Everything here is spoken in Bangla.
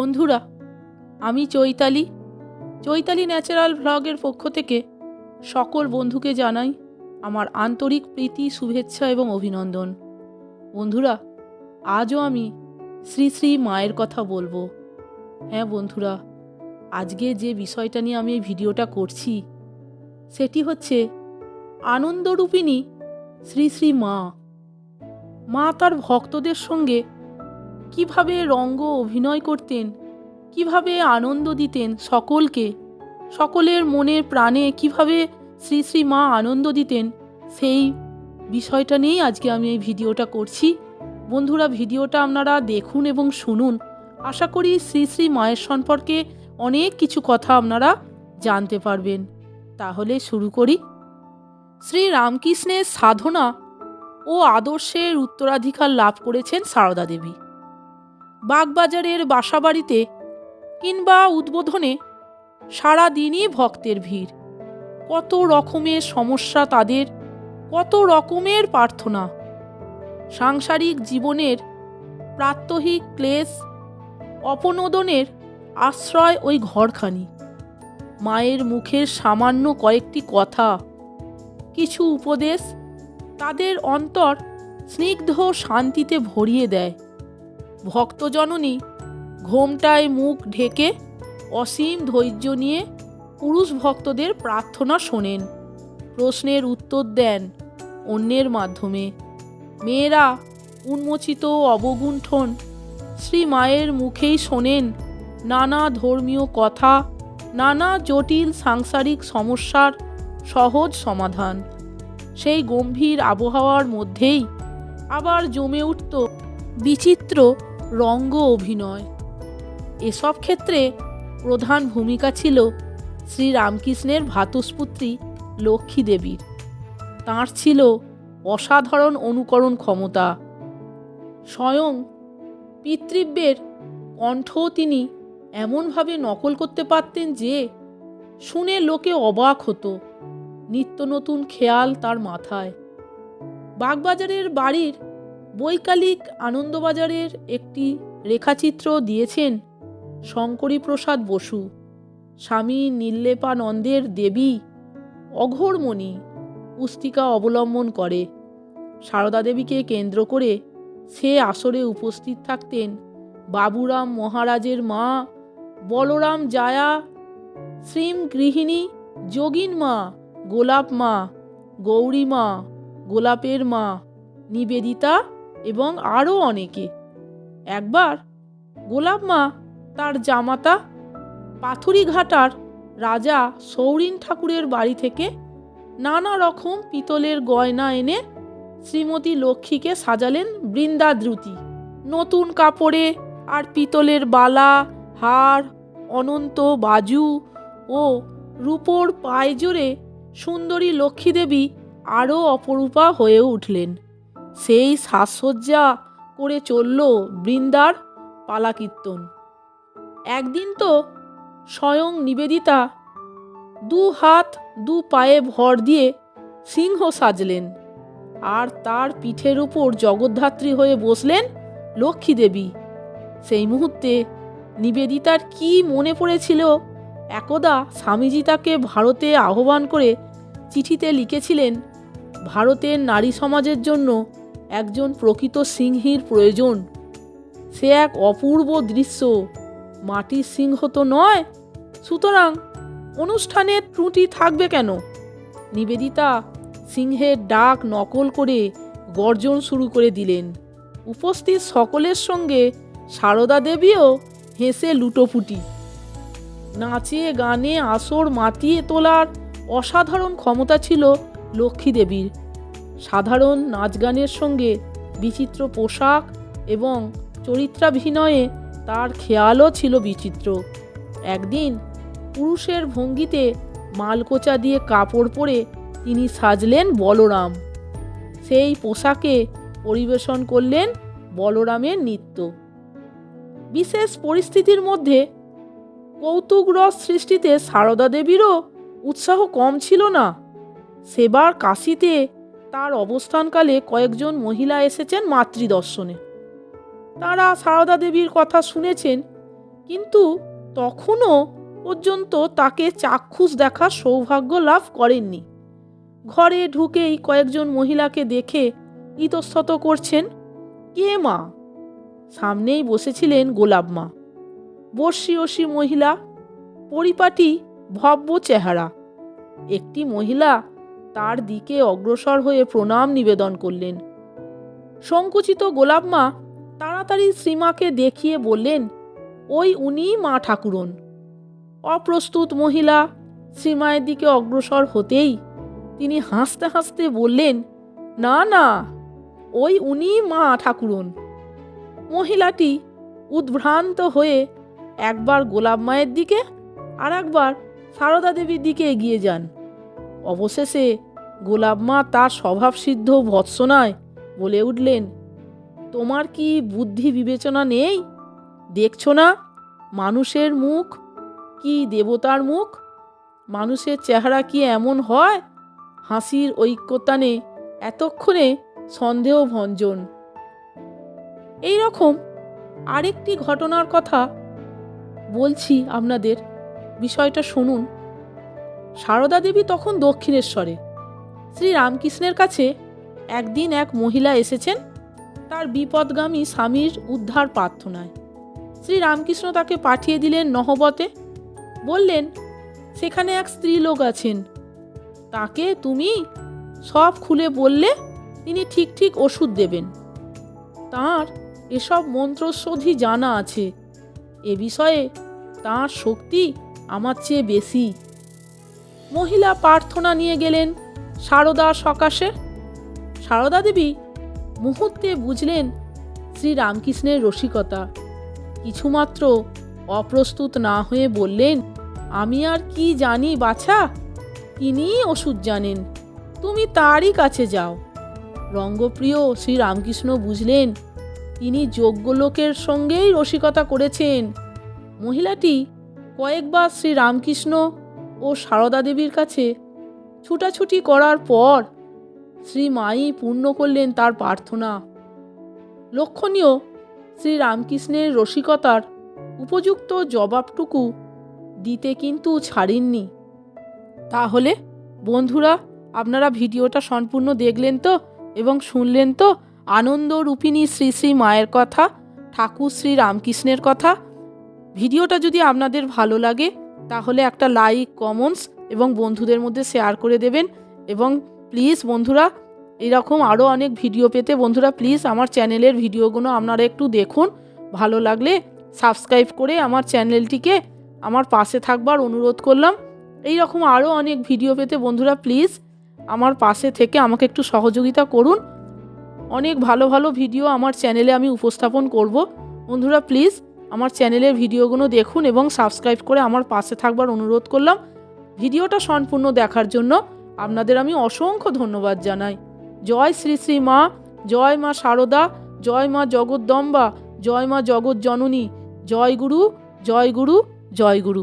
বন্ধুরা, আমি চৈতালি। চৈতালি ন্যাচারাল ভ্লগের পক্ষ থেকে সকল বন্ধুকে জানাই আমার আন্তরিক প্রীতি, শুভেচ্ছা এবং অভিনন্দন। বন্ধুরা, আজও আমি শ্রী শ্রী মায়ের কথা বলব। হ্যাঁ বন্ধুরা, আজকে যে বিষয়টা নিয়ে আমি এই ভিডিওটা করছি, সেটি হচ্ছে আনন্দরূপিণী শ্রী শ্রী মা। মা তার ভক্তদের সঙ্গে কীভাবে রঙ্গ অভিনয় করতেন, কীভাবে আনন্দ দিতেন সকলকে, সকলের মনের প্রাণে কীভাবে শ্রী শ্রী মা আনন্দ দিতেন, সেই বিষয়টা নিয়েই আজকে আমি এই ভিডিওটা করছি। বন্ধুরা, ভিডিওটা আপনারা দেখুন এবং শুনুন। আশা করি শ্রী শ্রী মায়ের সম্পর্কে অনেক কিছু কথা আপনারা জানতে পারবেন। তাহলে শুরু করি। শ্রী রামকৃষ্ণের সাধনা ও আদর্শের উত্তরাধিকার লাভ করেছেন সারদা দেবী। বাগবাজারের বাসাবাড়িতে কিংবা উদ্বোধনে সারা দিনই ভক্তের ভিড়। কত রকমের সমস্যা তাদের, কত রকমের প্রার্থনা। সাংসারিক জীবনের প্রাত্যহিক ক্লেশ, অপনোদনের আশ্রয় ওই ঘরখানি। মায়ের মুখের সামান্য কয়েকটি কথা, কিছু উপদেশ তাদের অন্তর স্নিগ্ধ শান্তিতে ভরিয়ে দেয়। ভক্তজননী ঘোমটায় মুখ ঢেকে অসীম ধৈর্য নিয়ে পুরুষ ভক্তদের প্রার্থনা শোনেন। প্রশ্নের উত্তর দেন অন্যের মাধ্যমে। মেয়েরা উন্মোচিত অবগুণ্ঠন শ্রী মায়ের মুখেই শোনেন নানা ধর্মীয় কথা, নানা জটিল সাংসারিক সমস্যার সহজ সমাধান। সেই গম্ভীর আবহাওয়ার মধ্যেই আবার জমে উঠত বিচিত্র রঙ্গ অভিনয়। এসব ক্ষেত্রে প্রধান ভূমিকা ছিল শ্রীরামকৃষ্ণের ভাতুষপুত্রী লক্ষ্মী দেবীর তাঁর ছিল অসাধারণ অনুকরণ ক্ষমতা। স্বয়ং পিতৃব্যের কণ্ঠও তিনি এমনভাবে নকল করতে পারতেন যে শুনে লোকে অবাক হতো, নিত্য নতুন খেয়াল তার মাথায়। বাগবাজারের বাড়ির বৈকালিক আনন্দবাজারের একটি রেখাচিত্র দিয়েছেন শঙ্করী প্রসাদ বসু, স্বামী নীল্লেপানন্দের দেবী অঘোরমণি পুস্তিকা অবলম্বন করে। সারদা দেবীকে কেন্দ্র করে সে আসরে উপস্থিত থাকতেন বাবুরাম মহারাজের মা, বলরাম জায়া, শ্রীম গৃহিণী যোগিন মা, গোলাপ মা, গৌরী মা, গোলাপের মা, নিবেদিতা এবং আরও অনেকে। একবার গোলাপ মা তার জামাতা পাথুরিঘাটার রাজা সৌরিন ঠাকুরের বাড়ি থেকে নানা রকম পিতলের গয়না এনে শ্রীমতী লক্ষ্মীকে সাজালেন বৃন্দাদ্রুতি। নতুন কাপড়ে আর পিতলের বালা, হার, অনন্ত বাজু ও রূপোর পায়জোরে সুন্দরী লক্ষ্মীদেবী আরও অপরূপা হয়ে উঠলেন। সেই সাজসজ্জা করে চলল বৃন্দার পালাকীর্তন। একদিন তো স্বয়ং নিবেদিতা দু হাত দু পায়ে ভর দিয়ে সিংহ সাজলেন আর তার পিঠের উপর জগদ্ধাত্রী হয়ে বসলেন লক্ষ্মী দেবী। সেই মুহূর্তে নিবেদিতার কি মনে পড়েছিল? একদা স্বামীজি তাকে ভারতে আহ্বান করে চিঠিতে লিখেছিলেন, ভারতের নারী সমাজের জন্য একজন প্রকৃত সিংহীর প্রয়োজন। সে এক অপূর্ব দৃশ্য। মাটির সিংহ তো নয়। সুতরাং অনুষ্ঠানের ত্রুটি থাকবে কেন? নিবেদিতা সিংহের ডাক নকল করে গর্জন শুরু করে দিলেন। উপস্থিত সকলের সঙ্গে সারদা দেবীও হেসে লুটোপুটি। নাচে গানে আসর মাতিয়ে তোলার অসাধারণ ক্ষমতা ছিল লক্ষ্মী দেবীর। সাধারণ নাচ গানের সঙ্গে বিচিত্র পোশাক এবং চরিত্রাভিনয়ে তার খেয়ালও ছিল বিচিত্র। একদিন পুরুষের ভঙ্গিতে মালকোচা দিয়ে কাপড় পরে তিনি সাজলেন বলরাম। সেই পোশাকে পরিবেশন করলেন বলরামের নৃত্য। বিশেষ পরিস্থিতির মধ্যে কৌতুকরস সৃষ্টিতে সারদা দেবীরও উৎসাহ কম ছিল না। সেবার কাশিতে তার অবস্থানকালে কয়েকজন মহিলা এসেছেন মাতৃদর্শনে। তারা সারদা দেবীর কথা শুনেছেন, কিন্তু তখনও পর্যন্ত তাকে চাক্ষুষ দেখার সৌভাগ্য লাভ করেননি। ঘরে ঢুকেই কয়েকজন মহিলাকে দেখে ইতস্তত করছেন, কে মা? সামনেই বসেছিলেন গোলাপ মা। বর্ষী অসী মহিলা, পরিপাটি ভব্য চেহারা। একটি মহিলা তার দিকে অগ্রসর হয়ে প্রণাম নিবেদন করলেন। সংকুচিত গোলাপ মা তাড়াতাড়ি শ্রীমাকে দেখিয়ে বললেন, ওই উনিই মা ঠাকুরন। অপ্রস্তুত মহিলা শ্রীমায়ের দিকে অগ্রসর হতেই তিনি হাসতে হাসতে বললেন, না না, ওই উনি মা ঠাকুরন। মহিলাটি উদ্ভ্রান্ত হয়ে একবার গোলাপ মায়ের দিকে আর একবার সারদা দেবীর দিকে এগিয়ে যান। অবশেষে গোলাপ মা তার স্বভাবসিদ্ধ ভৎসনায় বলে উঠলেন, তোমার কি বুদ্ধি বিবেচনা নেই? দেখছ না, মানুষের মুখ কি দেবতার মুখ? মানুষের চেহারা কি এমন হয়? হাসির ঐক্যতানে এতক্ষণে সন্দেহ ভঞ্জন এই রকম আরেকটি ঘটনার কথা বলছি আপনাদের। বিষয়টা শুনুন। সারদা দেবী তখন দক্ষিণেশ্বরে। শ্রী রামকৃষ্ণের কাছে একদিন এক মহিলা এসেছেন, তার বিপদগামী স্বামীর উদ্ধার প্রার্থনায়। শ্রী রামকৃষ্ণ তাকে পাঠিয়ে দিলেন নহবতে, বললেন, সেখানে এক স্ত্রী লোক আছেন। তাকে তুমি সব খুলে বললে তিনি ঠিক ঠিক ওষুধ দেবেন। তার এসব মন্ত্রস্বোধী জানা আছে। এ বিষয়ে তার শক্তি আমার চেয়ে বেশি। মহিলা প্রার্থনা নিয়ে গেলেন সারদা সকাশে। সারদা দেবী মুহূর্তে বুঝলেন শ্রী রামকৃষ্ণের রসিকতা। কিছুমাত্র অপ্রস্তুত না হয়ে বললেন, আমি আর কি জানি বাছা? তিনিই ওষুধ জানেন। তুমি তারই কাছে যাও। রঙ্গপ্রিয় শ্রী রামকৃষ্ণ বুঝলেন, তিনি যোগ্য লোকের সঙ্গেই রসিকতা করেছেন। মহিলাটি কয়েকবার শ্রী রামকৃষ্ণ ও সারদা দেবীর কাছে ছুটাছুটি করার পর শ্রী মাই পূর্ণ করলেন তার প্রার্থনা। লক্ষণীয় শ্রী রামকৃষ্ণের রসিকতার উপযুক্ত জবাবটুকু দিতে কিন্তু ছাড়েননি। তাহলে বন্ধুরা, আপনারা ভিডিওটা সম্পূর্ণ দেখলেন তো এবং শুনলেন তো আনন্দ রূপিণী শ্রী শ্রী মায়ের কথা, ঠাকুর শ্রী রামকৃষ্ণের কথা? ভিডিওটা যদি আপনাদের ভালো লাগে তাহলে একটা লাইক কমেন্টস এবং বন্ধুদের মধ্যে শেয়ার করে দেবেন এবং প্লিজ বন্ধুরা, এরকম আরও অনেক ভিডিও পেতে বন্ধুরা প্লিজ আমার চ্যানেলের ভিডিওগুলো আপনারা একটু দেখুন। ভালো লাগলে সাবস্ক্রাইব করে আমার চ্যানেলটিকে আমার পাশে থাকবার অনুরোধ করলাম। এই রকম আরও অনেক ভিডিও পেতে বন্ধুরা প্লিজ আমার পাশে থেকে আমাকে একটু সহযোগিতা করুন। অনেক ভালো ভালো ভিডিও আমার চ্যানেলে আমি উপস্থাপন করব। বন্ধুরা প্লিজ আমার চ্যানেলের ভিডিওগুলো দেখুন এবং সাবস্ক্রাইব করে আমার পাশে থাকবার অনুরোধ করলাম। ভিডিওটা সম্পূর্ণ দেখার জন্য আপনাদের আমি অসংখ্য ধন্যবাদ জানাই। জয় শ্রী শ্রী মা, জয় মা সারদা, জয় মা জগদ্দম্বা, জয় মা জগৎ জননী জয় গুরু জয় গুরু জয় গুরু।